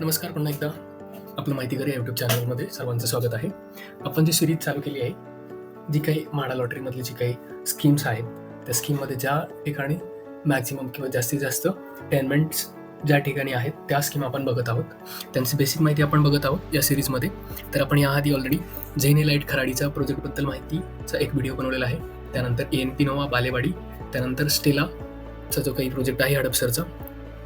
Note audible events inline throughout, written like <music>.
नमस्कार पुन्हा एकदा. आपलं माहिती करूया यूट्यूब चॅनलमध्ये सर्वांचं स्वागत आहे. आपण जी सिरीज चालू केली आहे जी काही माडा लॉटरीमधली जी काही स्कीम्स आहेत त्या स्कीममध्ये ज्या ठिकाणी मॅक्झिमम किंवा जास्तीत जास्त टेनमेंट्स ज्या ठिकाणी आहेत त्या स्कीम आपण बघत आहोत. त्यांची बेसिक माहिती आपण बघत आहोत या सिरीजमध्ये तर आपण याआधी ऑलरेडी झेने लाइट खराडीचा प्रोजेक्टबद्दल माहितीचा एक व्हिडिओ बनवलेला आहे. त्यानंतर A N P Nova Balewadi त्यानंतर स्टेलाचा जो काही प्रोजेक्ट आहे हडपसरचा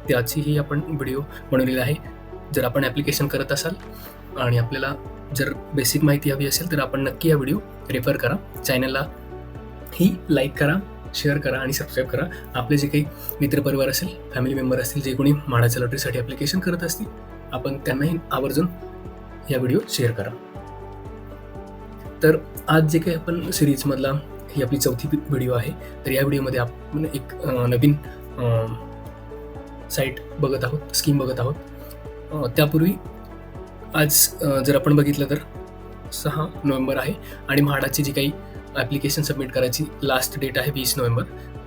त्याचीही आपण व्हिडिओ बनवलेला आहे. जर आपण ॲप्लिकेशन करत असाल आणि आपल्याला जर बेसिक माहिती हवी असेल तर आपण नक्की हा व्हिडिओ रेफर करा. चॅनलला ही लाईक करा शेअर करा आणि सबस्क्राईब करा. आपले जे काही मित्रपरिवार असेल फॅमिली मेंबर असतील जे कोणी म्हाडाच्या लॉटरीसाठी ॲप्लिकेशन करत असतील आपण त्यांनाही आवर्जून या व्हिडिओ शेअर करा. तर आज जे काही आपण सिरीजमधला ही आपली चौथी व्हिडिओ आहे तर या व्हिडिओमध्ये आपण एक नवीन साईट बघत आहोत स्कीम बघत आहोत. त्यापूर्वी आज जर आपण बघितलं तर सहा नोव्हेंबर आहे आणि म्हाडाची जी काही ॲप्लिकेशन सबमिट करायची लास्ट डेट आहे वीस नोव्हेंबर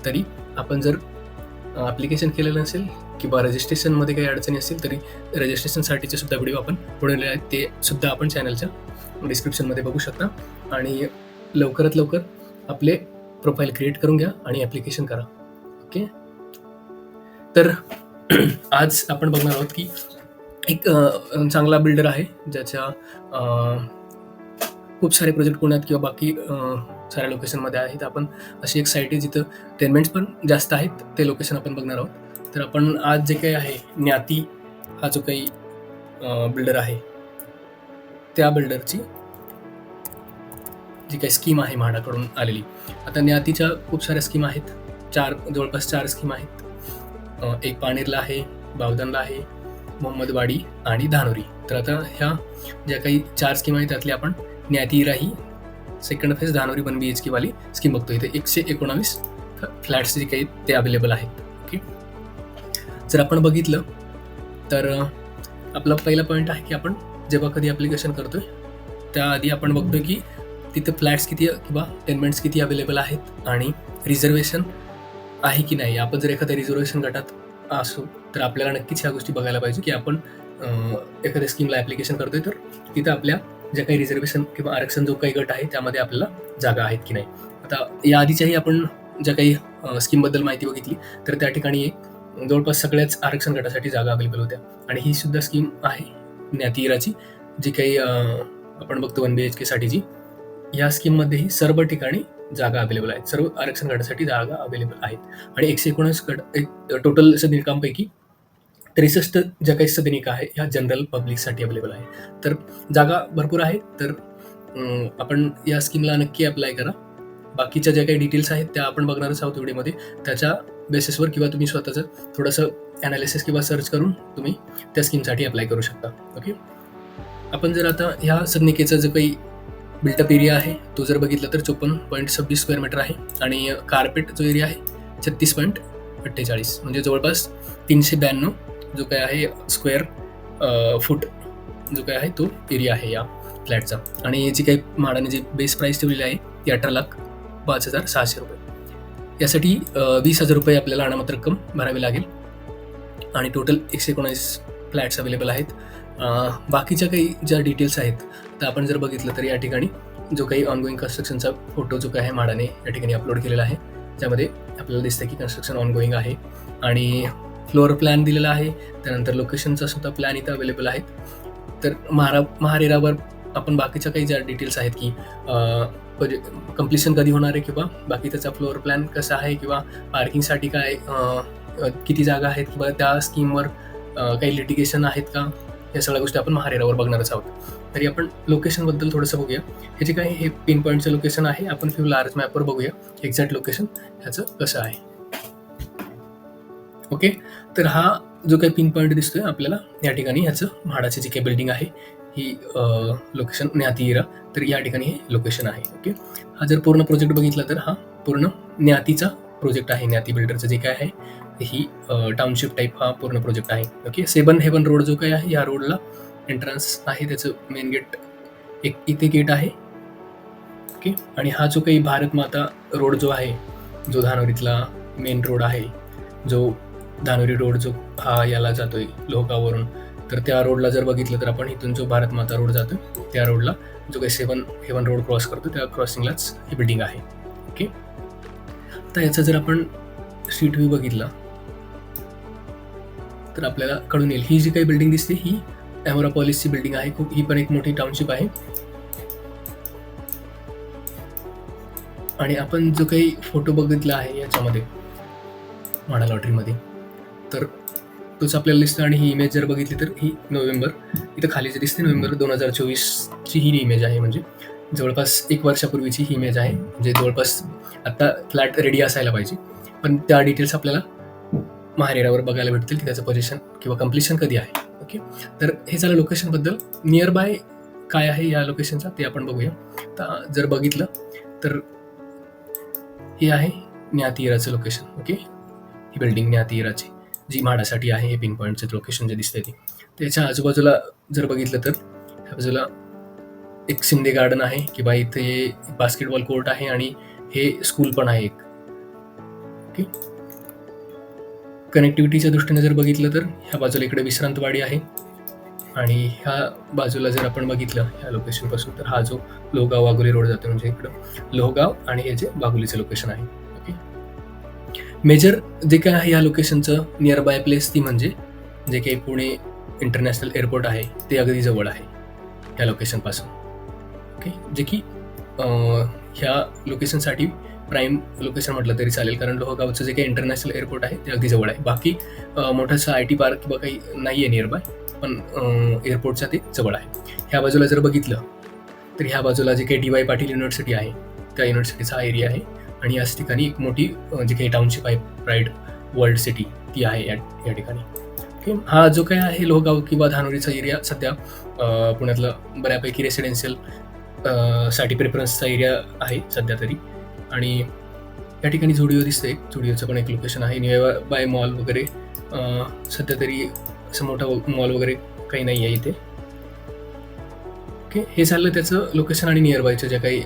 तरी आपण जर ॲप्लिकेशन केलेलं नसेल किंवा रजिस्ट्रेशनमध्ये काही अडचणी असेल तरी रजिस्ट्रेशनसाठीचे सुद्धा व्हिडिओ आपण बनवलेले आहेत ते सुद्धा आपण चॅनलच्या डिस्क्रिप्शनमध्ये बघू शकता. आणि लवकरात लवकर आपले प्रोफाईल क्रिएट करून घ्या आणि ॲप्लिकेशन करा. ओके तर <clears throat> आज आपण बघणार आहोत की एक चांगला बिल्डर आहे ज्याच्या खूप सारे प्रोजेक्ट पुण्यात किंवा बाकी साऱ्या लोकेशनमध्ये आहेत. आपण अशी एक साईट आहे जिथं टेनमेंट्स पण जास्त आहेत ते लोकेशन आपण बघणार आहोत. तर आपण आज जे काही आहे ज्ञाती हा जो काही बिल्डर आहे त्या बिल्डरची जी काही स्कीम आहे म्हाडाकडून आलेली. आता ज्ञातीच्या खूप साऱ्या स्कीम आहेत. चार जवळपास चार स्कीम आहेत. एक पाणीरला आहे बावधनला आहे मोहम्मदवाडी आणि धानोरी. तर आता ह्या ज्या काही चार स्कीम आहेत त्यातली आपण न्यातीरा ही second phase Dhanori one B H Kewali scheme बघतो. इथे एकशे एकोणावीस फ्लॅट्स जे काही ते अवेलेबल आहेत. ओके जर आपण बघितलं तर आपला पहिला पॉईंट आहे की आपण जेव्हा कधी ॲप्लिकेशन करतो आहे त्याआधी आपण बघतो की तिथे फ्लॅट्स किती किंवा टेनमेंट्स किती अवेलेबल आहेत आणि रिझर्वेशन आहे की नाही. आपण जर एखाद्या रिझर्वेशन गटात असू तर आपल्याला नक्कीच ह्या गोष्टी बघायला पाहिजे की आपण एखाद्या स्कीमला ॲप्लिकेशन करतोय तर तिथं आपल्या ज्या काही रिझर्वेशन किंवा आरक्षण जो काही गट आहे त्यामध्ये आपल्याला जागा आहेत की नाही. आता या आधीच्याही आपण ज्या काही स्कीमबद्दल माहिती बघितली तर त्या ठिकाणी एक जवळपास सगळ्याच आरक्षण गटासाठी जागा अवेलेबल होत्या. आणि ही सुद्धा स्कीम आहे ज्ञातीराची जी काही आपण बघतो वन बी एच केसाठीची या स्कीममध्येही सर्व ठिकाणी जागा अवेलेबल आहेत. सर्व आरक्षण गटासाठी जागा अवेलेबल आहेत. आणि एकशे एकोणीस गट एक टोटल सदनिकांपैकी त्रेसष्ट ज्या काही सदनिका आहे ह्या जनरल पब्लिकसाठी अवेलेबल आहे. तर जागा भरपूर आहे तर आपण या स्कीमला नक्की अप्लाय करा. बाकीच्या ज्या काही डिटेल्स आहेत त्या आपण बघणारच आहोत व्हिडिओमध्ये त्याच्या बेसिसवर किंवा तुम्ही स्वतःचं थोडंसं ॲनालिसिस किंवा सर्च करून तुम्ही त्या स्कीमसाठी अप्लाय करू शकता. ओके आपण जर आता ह्या सदनिकेचा जो काही बिल्टअप एरिया आहे तो जर बघितला तर चोपन्न पॉईंट सव्वीस स्क्वेअर मीटर आहे आणि कार्पेट जो एरिया आहे छत्तीस पॉईंट अठ्ठेचाळीस म्हणजे जवळपास तीनशे ब्याण्णव जो काय आहे स्क्वेअर फूट जो काय आहे तो एरिया आहे या फ्लॅटचा आणि याची काही म्हाडाने जी बेस प्राईस ठेवलेली आहे ती अठरा लाख पाच हजार सहाशे रुपये. यासाठी वीस हजार रुपये आपल्याला अनामत रक्कम भरावी लागेल. आणि टोटल एकशे एकोणीस फ्लॅट्स अवेलेबल आहेत. बाकीच्या काही ज्या डिटेल्स आहेत तर आपण जर बघितलं तर या ठिकाणी जो काही ऑनगोईंग कन्स्ट्रक्शनचा फोटो जो काय आहे म्हाडाने या ठिकाणी अपलोड केलेला आहे. त्यामध्ये आपल्याला दिसतं की कन्स्ट्रक्शन ऑनगोईंग आहे. आणि फ्लोअर प्लॅन दिलेला आहे. त्यानंतर लोकेशनचा सुद्धा प्लॅन इथं अवेलेबल आहेत. तर महारा महारेरावर आपण बाकीच्या काही ज्या डिटेल्स आहेत की कम्प्लिशन कधी होणार आहे किंवा बाकी त्याचा फ्लोअर प्लॅन कसा आहे किंवा पार्किंगसाठी काय किती जागा आहेत किंवा त्या स्कीमवर काही लिटिगेशन आहेत का? या सगळ्या गोष्टी आपण महारेरावर बघणारच आहोत. तरी आपण लोकेशनबद्दल थोडंसं बघूया. हे जे काही हे पिन पॉईंटचं लोकेशन आहे. आपण फ्यू लार्ज मॅपवर बघूया. एक्झॅक्ट लोकेशन ह्याचं कसं आहे. ओके? तर हा जो काही पिन पॉईंट दिसतोय आपल्याला या ठिकाणी ह्याचं म्हाडाची जी काही बिल्डिंग आहे ही लोकेशन न्यातीरा तर या ठिकाणी हे लोकेशन आहे ओके? हा जर पूर्ण प्रोजेक्ट बघितला तर हा पूर्ण न्यातीचा प्रोजेक्ट आहे न्याती बिल्डरचं जे काय आहे ही टाउनशिप टाईप हा पूर्ण प्रोजेक्ट आहे ओके? सेवन हेवन रोड जो काही आहे या रोडला एंट्रन्स आहे त्याचं मेन गेट एक इथे गेट आहे ओके? आणि हा जो काही भारत माता रोड जो आहे जो धानोरीतला मेन रोड आहे जो धानोरी रोड जो हा याला जातोय लोहगाववरून तर त्या रोडला जर बघितलं तर आपण इथून जो भारत माता रोड जातो त्या रोडला जो काही सेवन हेवन रोड क्रॉस करतो त्या क्रॉसिंगलाच ही बिल्डिंग आहे. ओके? तर याचा जर आपण स्ट्रीट व्ह्यू बघितला तर आपल्याला कळून येईल. ही जी काही बिल्डिंग दिसते ही अॅमोरा पॉलिसची बिल्डिंग आहे. खूप ही पण एक मोठी टाउनशिप आहे. आणि आपण जो काही फोटो बघितला आहे याच्यामध्ये माडा लॉटरीमध्ये तर तोच आपल्याला दिसतं आणि ही इमेज जर बघितली तर ही नोव्हेंबर. इथं खाली जे दिसते नोव्हेंबर दोन हजार चोवीसची ही इमेज आहे म्हणजे जवळपास एक वर्षापूर्वीची ही इमेज आहे. म्हणजे जवळपास आत्ता फ्लॅट रेडी असायला पाहिजे. पण त्या डिटेल्स आपल्याला महारेरावर बघायला भेटतील की त्याचं पोझिशन किंवा कम्प्लिशन कधी आहे. ओके तर हे झालं लोकेशनबद्दल नियर बाय काय आहे या लोकेशनचा ते आपण बघूया. तर जर बघितलं तर हे आहे न्यातीराचं लोकेशन ओके ही बिल्डिंग न्यातीराची जी म्हाडासाठी आहे हे पिंक पॉईंटचं लोकेशन जे दिसतंय ते. त्याच्या आजूबाजूला जर बघितलं तर ह्या बाजूला एक शिंदे गार्डन आहे किंवा इथे बास्केटबॉल कोर्ट आहे आणि हे स्कूल पण आहे एक. ओके कनेक्टिव्हिटीच्या दृष्टीने जर बघितलं तर ह्या बाजूला इकडे विश्रांतवाडी आहे. आणि ह्या बाजूला जर आपण बघितलं ह्या लोकेशनपासून तर हा जो लोहगाव वाघोली रोड जातो म्हणजे इकडं लोहगाव आणि हे जे बागुलीचं लोकेशन आहे. मेजर जे काय आहे या लोकेशनचं नियर बाय प्लेस ती म्हणजे जे काही पुणे इंटरनॅशनल एअरपोर्ट आहे ते अगदी जवळ आहे ह्या लोकेशनपासून ओके जे की ह्या लोकेशनसाठी प्राईम लोकेशन म्हटलं तरी चालेल कारण लोहगावचं जे काही इंटरनॅशनल एअरपोर्ट आहे ते अगदी जवळ आहे. बाकी मोठंसं आय टी पार्क किंवा काही नाही आहे नियर बाय पण एअरपोर्टच्या ते जवळ आहे. ह्या बाजूला जर बघितलं तर ह्या बाजूला जे काही डी वाय पाटील युनिव्हर्सिटी आहे त्या युनिव्हर्सिटीचा हा एरिया आहे. आणि याच ठिकाणी एक मोठी जे जी काही टाउनशिप आहे प्राईड वर्ल्ड सिटी ती आहे या या ठिकाणी. ओके हा जो काय आहे लोहगाव किंवा धानोरीचा एरिया सध्या पुण्यातलं बऱ्यापैकी रेसिडेन्शियलसाठी प्रेफरन्सचा एरिया आहे सध्या तरी. आणि या ठिकाणी झुडिओ दिसते. झुडिओचं पण एक लोकेशन आहे. नियर बाय मॉल वगैरे सध्या तरी असं मोठा मॉल वगैरे काही नाही आहे इथे. ओके हे झालं त्याचं लोकेशन आणि नियर बायचं ज्या काही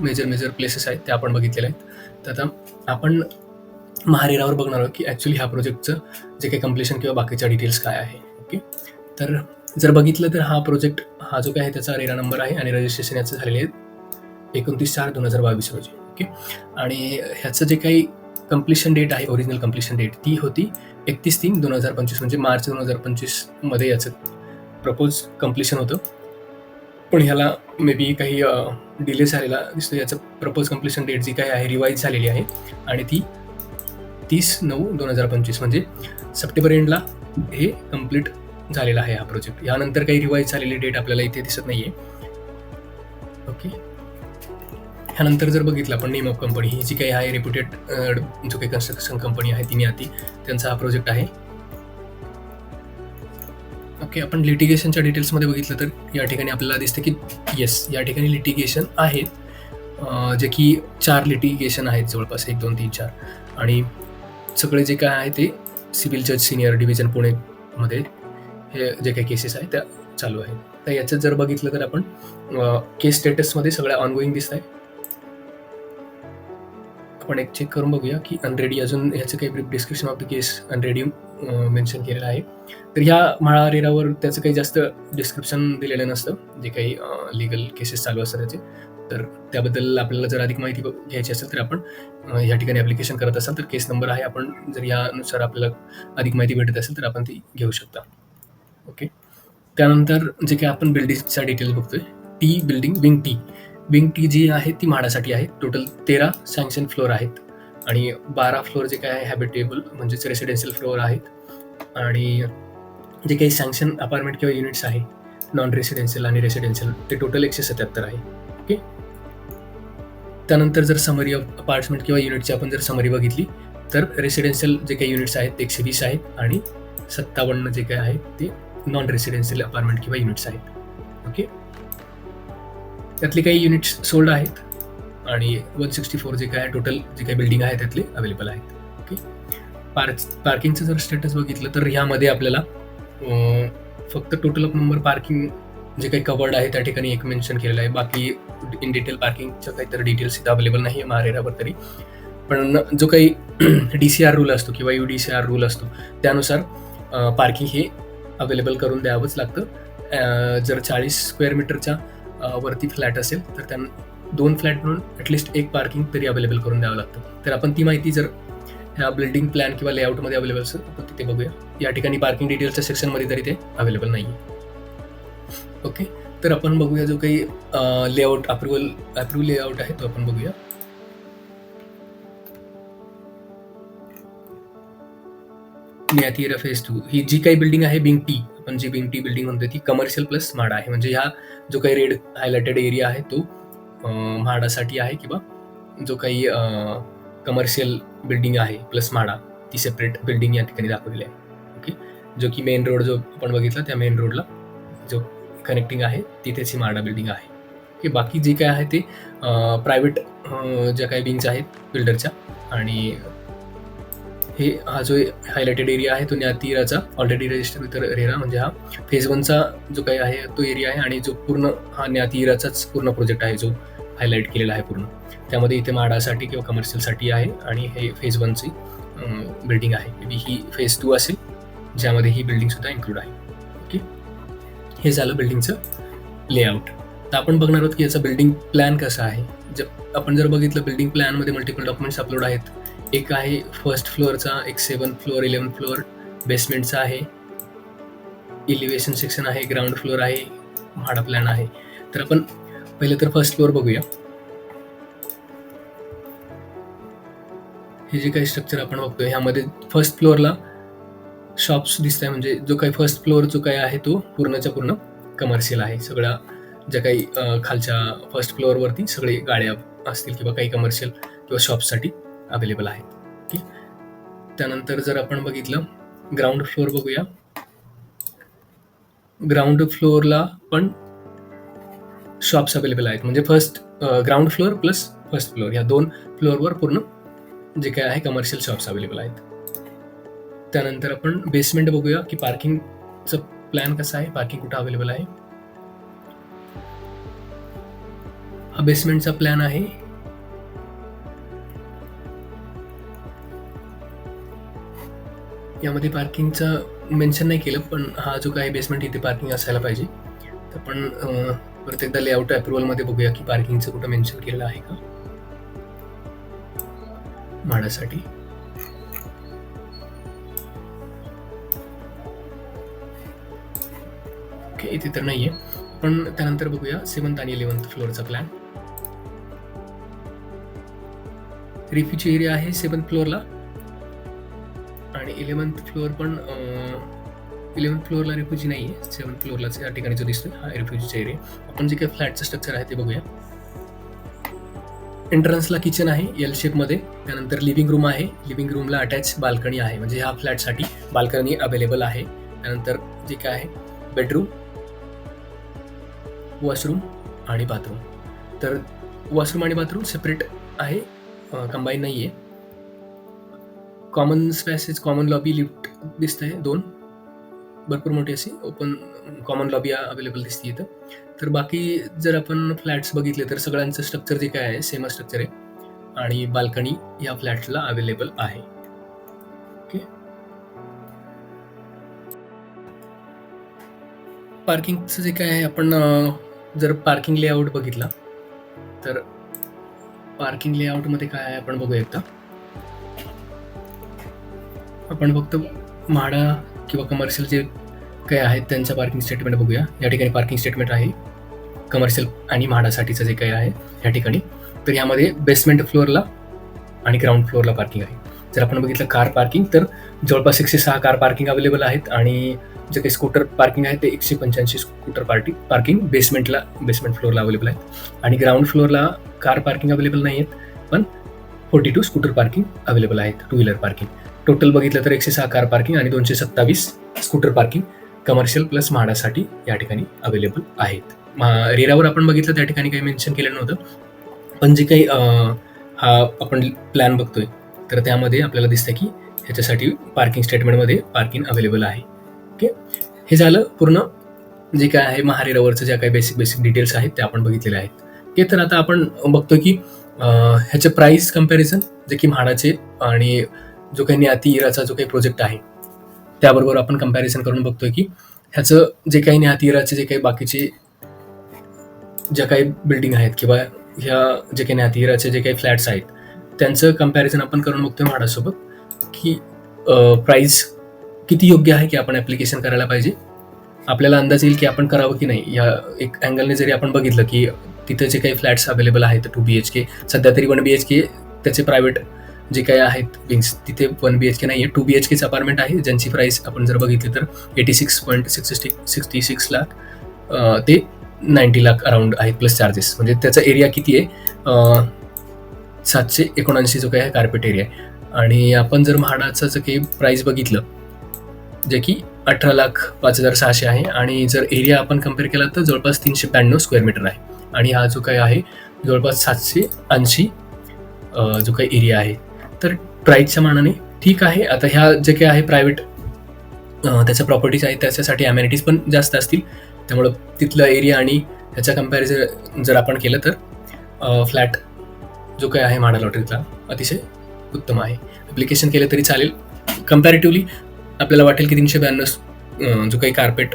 मेजर मेजर प्लेसेस आहेत त्या आपण बघितलेल्या आहेत. तर आता आपण महारेरावर बघणार आहोत की ॲक्च्युली ह्या प्रोजेक्टचं जे काही कम्प्लिशन किंवा बाकीच्या डिटेल्स काय आहे ओके तर जर बघितलं तर हा प्रोजेक्ट हा जो काय आहे त्याचा रेरा नंबर आहे आणि रजिस्ट्रेशन याचं झालेले आहे एकोणतीस चार दोन हजार बावीस रोजी ओके आणि ह्याचं जे काही कम्प्लिशन डेट आहे ओरिजिनल कम्प्लिशन डेट ती होती एकतीस तीन दोन हजार पंचवीस म्हणजे मार्च दोन हजार पंचवीसमध्ये याचं प्रपोज कम्प्लिशन होतं. पण ह्याला मे बी काही डिले झालेला दिसतो याचं प्रपोज कम्प्लिशन डेट जी काही आहे रिवाईज झालेली आहे. आणि ती तीस नऊ दोन हजार पंचवीस म्हणजे सप्टेंबर एंडला हे कंप्लीट झालेला आहे हा प्रोजेक्ट यानंतर काही रिवाईज झालेली डेट आपल्याला इथे दिसत नाही आहे ओके ह्यानंतर जर बघितलं आपण नेम ऑफ कंपनी ही जी काही आहे रेप्युटेड जो काही कन्स्ट्रक्शन कंपनी आहे तिने आधी त्यांचा हा प्रोजेक्ट आहे. ओके आपण लिटिगेशनच्या डिटेल्समध्ये बघितलं तर या ठिकाणी आपल्याला दिसतं की येस या ठिकाणी लिटिगेशन आहेत जे की चार लिटिगेशन आहेत जवळपास एक दोन तीन चार. आणि सगळे जे काय आहे ते सिव्हिल जज सिनियर डिव्हिजन पुणेमध्ये हे जे काही केसेस आहेत त्या चालू आहेत. तर याच्यात जर बघितलं तर आपण केस स्टेटसमध्ये सगळ्या ऑनगोईंग दिसत आहे आपण एक चेक करून बघूया की अनरेडी अजून ह्याचं काही brief description of the case already mention केलेलं आहे. तर ह्या म्हाळा रेरावर त्याचं काही जास्त डिस्क्रिप्शन दिलेलं नसतं. जे काही लिगल केसेस चालू असतात त्याचे. तर त्याबद्दल आपल्याला जर अधिक माहिती घ्यायची असेल तर आपण या ठिकाणी ॲप्लिकेशन करत असाल तर केस नंबर आहे. आपण जर यानुसार आपल्याला अधिक माहिती भेटत असेल तर आपण ती घेऊ शकता. ओके त्यानंतर जे काही आपण बिल्डिंगचा डिटेल्स बघतोय T building wing T. Wing T जी आहे ती म्हाडासाठी आहे. टोटल तेरा सँक्शन फ्लोअर आहेत. आणि बारा फ्लोअर जे काय आहे हॅबिटेबल म्हणजेच रेसिडेन्शियल फ्लोअर आहेत. आणि जे काही सँक्शन अपार्टमेंट किंवा युनिट्स आहे नॉन रेसिडेन्शियल आणि रेसिडेन्शियल ते टोटल एकशे सत्याहत्तर आहे. ओके त्यानंतर जर समरी ऑफ अपार्टमेंट किंवा युनिटची आपण जर समरी बघितली तर रेसिडेन्शियल जे काही युनिट्स आहेत ते एकशे वीस आहेत आणि सत्तावन्न जे काही आहेत ते नॉन रेसिडेन्शियल अपार्टमेंट किंवा युनिट्स आहेत. ओके त्यातले काही युनिट्स सोल्ड आहेत. आणि वन सिक्स्टी फोर जे काय टोटल जे काही बिल्डिंग आहे त्यातले अवेलेबल आहेत. ओके पार्क पार्किंगचं जर स्टेटस बघितलं तर ह्यामध्ये आपल्याला फक्त टोटल ऑफ नंबर पार्किंग जे काही कवर्ड आहे त्या ठिकाणी एक मेन्शन केलेलं आहे. बाकी इन डिटेल पार्किंगचं काहीतरी डिटेल्स इथं अवेलेबल नाही आहे महारेरावर तरी. पण जो काही डी सी आर रूल असतो किंवा U D C R rule असतो त्यानुसार पार्किंग हे अवेलेबल करून द्यावंच लागतं. जर चाळीस स्क्वेअर मीटरच्या वरती फ्लॅट असेल तर त्यां दोन फ्लॅट म्हणून ॲटलिस्ट एक पार्किंग तरी अवेलेबल करून द्यावं लागतं. तर आपण ती माहिती जर ह्या बिल्डिंग प्लॅन किंवा लेआउटमध्ये अवेलेबल असेल आपण तिथे बघूया. या ठिकाणी पार्किंग डिटेल्सच्या सेक्शनमध्ये तरी ते अवेलेबल नाही आहे ओके तर आपण बघूया जो काही लेआउट अप्रुव्हल अप्रूव्ह लेआउट आहे तो आपण बघूया. नियातीरा फेज टू ही जी काही बिल्डिंग आहे बिंग टी आपण जी बिंग टी बिल्डिंग म्हणतो ती कमर्शियल प्लस माडा आहे. म्हणजे ह्या जो काही रेड हायलाइटेड एरिया आहे तो म्हाडासाठी आहे किंवा जो काही कमर्शियल बिल्डिंग आहे प्लस म्हाडा ती सेपरेट बिल्डिंग या ठिकाणी दाखवलेली आहे. ओके जो की मेन रोड जो आपण बघितला त्या मेन रोडला जो कनेक्टिंग आहे तिथेची म्हाडा बिल्डिंग आहे. ओके बाकी जे काय आहे ते प्रायव्हेट ज्या काही विंग्स आहेत बिल्डरच्या आणि हे हा जो हायलाइटेड एरिया आहे तो न्यातीराचा ऑलरेडी रजिस्टर विथ रेरा म्हणजे हा फेज वनचा जो काही आहे तो एरिया आहे आणि जो पूर्ण हा न्यातीराचाच पूर्ण प्रोजेक्ट आहे जो हायलाईट केलेला आहे पूर्ण. त्यामध्ये इथे माडासाठी किंवा कमर्शियलसाठी आहे आणि हे फेज वनची बिल्डिंग आहे. May be he phase two असेल ज्यामध्ये ही बिल्डिंग सुद्धा इन्क्लूड आहे. ओके हे झालं बिल्डिंगचं लेआउट तर आपण बघणार आहोत की याचा बिल्डिंग प्लॅन कसा आहे. जर आपण जर बघितलं बिल्डिंग प्लॅनमध्ये मल्टिपल डॉक्युमेंट्स अपलोड आहेत एक आहे फर्स्ट फ्लोअरचा एक सेवन फ्लोअर इलेवन फ्लोअर बेसमेंटचा आहे. इलिव्हेशन सेक्शन आहे ग्राउंड फ्लोअर आहे म्हाडा प्लॅन आहे. तर आपण पहिले तर फर्स्ट फ्लोअर बघूया. हे जे काही स्ट्रक्चर आपण बघतोय ह्यामध्ये फर्स्ट फ्लोअरला शॉप्स दिसत आहे म्हणजे जो काही फर्स्ट फ्लोअर जो काही आहे तो पूर्णच्या पूर्ण कमर्शियल आहे. सगळ्या ज्या काही खालच्या फर्स्ट फ्लोअरवरती सगळे गाड्या असतील किंवा काही कमर्शियल किंवा शॉपसाठी अवेलेबल आहेत. त्यानंतर जर आपण बघितलं ग्राउंड फ्लोअर बघूया. ग्राउंड फ्लोअरला पण शॉप्स अवेलेबल आहेत. म्हणजे first ground floor plus first floor या दोन फ्लोअरवर पूर्ण जे काय आहे कमर्शियल शॉप्स अवेलेबल आहेत. त्यानंतर आपण बेसमेंट बघूया की पार्किंगचं प्लॅन कसा आहे? पार्किंग कुठं अवेलेबल आहे? हा बेसमेंटचा प्लॅन आहे. यामध्ये पार्किंगचं मेन्शन नाही केलं पण हा जो काही बेसमेंट इथे पार्किंग असायला पाहिजे. तर पण परत एकदा लेआउट अप्रुव्हलमध्ये बघूया की पार्किंगचं कुठं मेन्शन केलेलं आहे का. म्हाडासाठी ओके इथे तर नाही आहे पण त्यानंतर बघूया सेवन्थ आणि इलेवन्थ फ्लोअरचा प्लॅन रिफ्युजी एरिया आहे सेवन्थ फ्लोअरला आणि इलेवन्थ फ्लोअर पण इलेवन्थ फ्लोअरला रिफ्युजी नाही आहे सेवन्थ फ्लोअरलाच या ठिकाणी जो दिसतोय हा रिफ्युजीचा एरिया आपण जे काही फ्लॅटचं स्ट्रक्चर आहे ते बघूया. एंट्रन्सला किचन आहे एल शेपमध्ये त्यानंतर लिव्हिंग रूम आहे. लिव्हिंग रूमला अटॅच बाल्कनी आहे. म्हणजे ह्या फ्लॅटसाठी बाल्कनी अवेलेबल आहे. त्यानंतर जे काय आहे बेडरूम वॉशरूम आणि बाथरूम तर वॉशरूम आणि बाथरूम सेपरेट आहे कंबाईन नाही आहे common spaces common lobby lift दिसत आहे दोन. भरपूर मोठी अशी ओपन कॉमन लॉबी अवेलेबल दिसते इथं. तर बाकी जर आपण फ्लॅट्स बघितले तर सगळ्यांचं स्ट्रक्चर जे काय आहे सेम स्ट्रक्चर आहे. आणि बाल्कनी या फ्लॅटला अवेलेबल आहे. ओके पार्किंगचं जे काय आहे आपण जर पार्किंग लेआउट बघितला तर पार्किंग लेआउटमध्ये काय आहे आपण बघूया एकदा. आपण फक्त म्हाडा किंवा कमर्शियल जे काही आहेत त्यांच्या पार्किंग स्टेटमेंट बघूया. या ठिकाणी पार्किंग स्टेटमेंट आहे. कमर्शियल आणि म्हाडासाठीचं जे काही आहे या ठिकाणी. तर यामध्ये बेसमेंट फ्लोअरला आणि ग्राउंड फ्लोअरला पार्किंग आहे. जर आपण बघितलं कार पार्किंग तर जवळपास एकशे सहा कार पार्किंग अवेलेबल आहेत आणि जे काही स्कूटर पार्किंग आहे ते एकशे पंच्याऐंशी स्कूटर पार्टी पार्किंग बेसमेंटला बेसमेंट फ्लोअरला अवेलेबल आहेत. आणि ग्राउंड फ्लोअरला कार पार्किंग अवेलेबल नाही आहेत पण forty two scooter parking available आहेत टू व्हीलर पार्किंग टोटल बघितलं तर एकशे सहा कार पार्किंग आणि दोनशे सत्तावीस scooter parking commercial plus MHADA या ठिकाणी अवेलेबल आहेत. रेरावर आपण बघितलं त्या ठिकाणी काही मेन्शन केलं नव्हतं पण जे काही हा आपण प्लॅन बघतोय तर त्यामध्ये आपल्याला दिसतं की ह्याच्यासाठी पार्किंग स्टेटमेंटमध्ये पार्किंग अवेलेबल आहे. ओके हे झालं पूर्ण जे काय आहे महारेरावरचं ज्या काही बेसिक बेसिक डिटेल्स आहेत ते आपण बघितलेले आहेत. ते तर आता आपण बघतो की ह्याचं प्राईस कंपॅरिझन जे की म्हाडाचे आणि जो काही न्याती इराचा जो काही प्रोजेक्ट आहे त्याबरोबर आपण कंपॅरिझन करून बघतोय की ह्याचं जे काही न्याहातीराचे जे काही बाकीचे ज्या काही बिल्डिंग आहेत किंवा ह्या जे काही न्याहातीराचे जे काही फ्लॅट्स आहेत त्यांचं कंपॅरिझन आपण करून बघतोय म्हाडासोबत की प्राईस किती योग्य आहे की आपण ॲप्लिकेशन करायला पाहिजे? आपल्याला अंदाज येईल की आपण करावं की नाही? या एक अँगलने जरी आपण बघितलं की तिथं जे काही फ्लॅट्स अवेलेबल आहेत टू बी एच के सध्या तरी वन बी एच के त्याचे प्रायव्हेट जे काही आहेत विंग्स तिथे वन बी एच के नाही आहे टू बी एच केच अपार्टमेंट आहे ज्यांची प्राईस आपण जर बघितली तर eighty six point sixty sixty six lakh ते नाईन्टी लाख अराउंड आहेत प्लस चार्जेस म्हणजे त्याचा एरिया किती आहे? सातशे एकोणऐंशी जो काही आहे कार्पेट एरिया आहे. आणि आपण जर म्हाडाचं जर काही प्राईस बघितलं जे की अठरा लाख पाच हजार सहाशे आहे आणि जर एरिया आपण कंपेअर केला तर जवळपास तीनशे ब्याण्णव स्क्वेअर मीटर आहे. आणि हा जो काही आहे जवळपास सातशे ऐंशी जो काही एरिया आहे तर प्राईजच्या मानाने ठीक आहे. आता ह्या जे काही आहे प्रायव्हेट त्याच्या प्रॉपर्टीज आहेत त्याच्यासाठी अमेनिटीज पण जास्त असतील. त्यामुळं तिथलं एरिया आणि ह्याच्या कंपॅरिझन जर आपण केलं तर फ्लॅट जो काही आहे म्हाडा लॉटरीतला अतिशय उत्तम आहे. ॲप्लिकेशन केलं तरी चालेल. कम्पॅरेटिव्हली आपल्याला वाटेल की तीनशे ब्याण्णव जो काही कार्पेट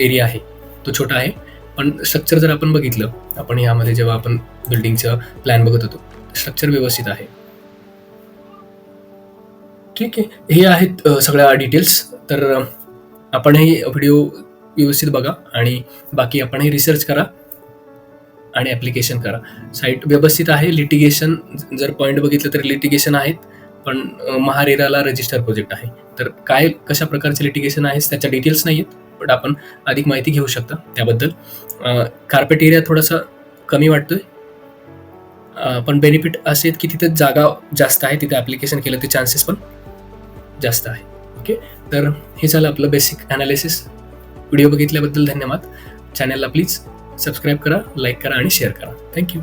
एरिया आहे तो छोटा आहे. पण स्ट्रक्चर जर आपण बघितलं आपण यामध्ये जेव्हा आपण बिल्डिंगचं प्लॅन बघत होतो स्ट्रक्चर व्यवस्थित आहे. ठीक आहे हे आहेत सगळ्या डिटेल्स तर आपणही आपण हे व्हिडिओ व्यवस्थित बघा आणि बाकी आपण हे रिसर्च करा आणि ॲप्लिकेशन करा. साईट व्यवस्थित आहे लिटिगेशन जर पॉईंट बघितलं तर लिटिगेशन आहेत पण महारेराला रजिस्टर प्रोजेक्ट आहे. तर काय कशा प्रकारचे लिटिगेशन आहे त्याच्या डिटेल्स नाही आहेत पण आपण अधिक माहिती घेऊ शकता त्याबद्दल. कार्पेट एरिया थोडासा कमी वाटतोय. पण बेनिफिट असे आहेत की तिथे जागा जास्त आहे तिथे ॲप्लिकेशन केलं ते चान्सेस पण. जास्त आहे. ओके तर हे झालं आपलं बेसिक ॲनालिसिस व्हिडिओ बघितल्याबद्दल धन्यवाद. चॅनलला प्लीज सबस्क्राईब करा लाईक करा आणि शेअर करा. थँक्यू